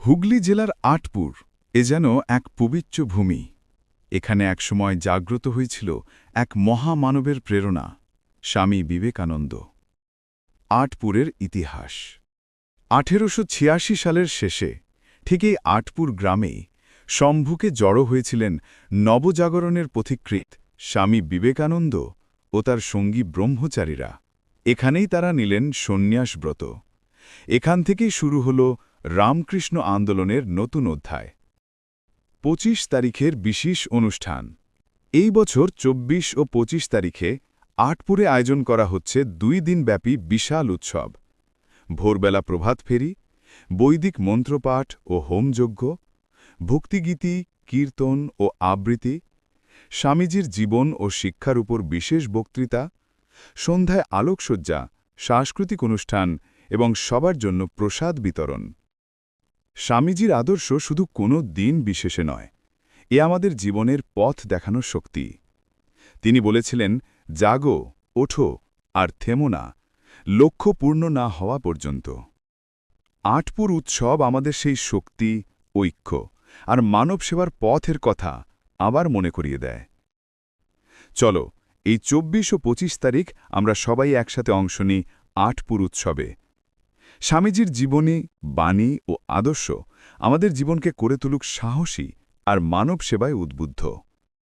হুগলি জেলার আটপুর, এ যেন এক পবিত্র ভূমি। এখানে একসময় জাগ্রত হয়েছিল এক মহামানবের প্রেরণা, স্বামী বিবেকানন্দ। আটপুরের ইতিহাস। আঠেরোশ ছিয়াশি সালের শেষে, ঠিক এই আটপুর গ্রামেই শম্ভুকে জড়ো হয়েছিলেন নবজাগরণের পথিকৃত স্বামী বিবেকানন্দ ও তার সঙ্গী ব্রহ্মচারীরা। এখানেই তারা নিলেন সন্ন্যাস ব্রত এখান থেকেই শুরু হল রামকৃষ্ণ আন্দোলনের নতুন অধ্যায়। পঁচিশ তারিখের বিশেষ অনুষ্ঠান। এই বছর ২৪ ও ২৫ তারিখে আটপুরে আয়োজন করা হচ্ছে দুই দিনব্যাপী বিশাল উৎসব। ভোরবেলা প্রভাত ফেরি, বৈদিক মন্ত্রপাঠ ও হোমযজ্ঞ, ভক্তিগীতি, কীর্তন ও আবৃত্তি, স্বামীজির জীবন ও শিক্ষার উপর বিশেষ বক্তৃতা, সন্ধ্যায় আলোকসজ্জা, সাংস্কৃতিক অনুষ্ঠান এবং সবার জন্য প্রসাদ বিতরণ। স্বামীজির আদর্শ শুধু কোনো দিন বিশেষে নয়, এ আমাদের জীবনের পথ দেখানোর শক্তি। তিনি বলেছিলেন, জাগো, ওঠো আর থেমো না, লক্ষ্য পূর্ণ না হওয়া পর্যন্ত। আটপুর উৎসব আমাদের সেই শক্তি, ঐক্য আর মানব সেবার পথের কথা আবার মনে করিয়ে দেয়। চলো, এই চব্বিশ ও পঁচিশ তারিখ আমরা সবাই একসাথে অংশ নিই আটপুর উৎসবে। স্বামীজির জীবনী বাণী ও আদর্শ আমাদের জীবনকে করে তুলুক সাহসী আর মানব সেবায় উদ্বুদ্ধ।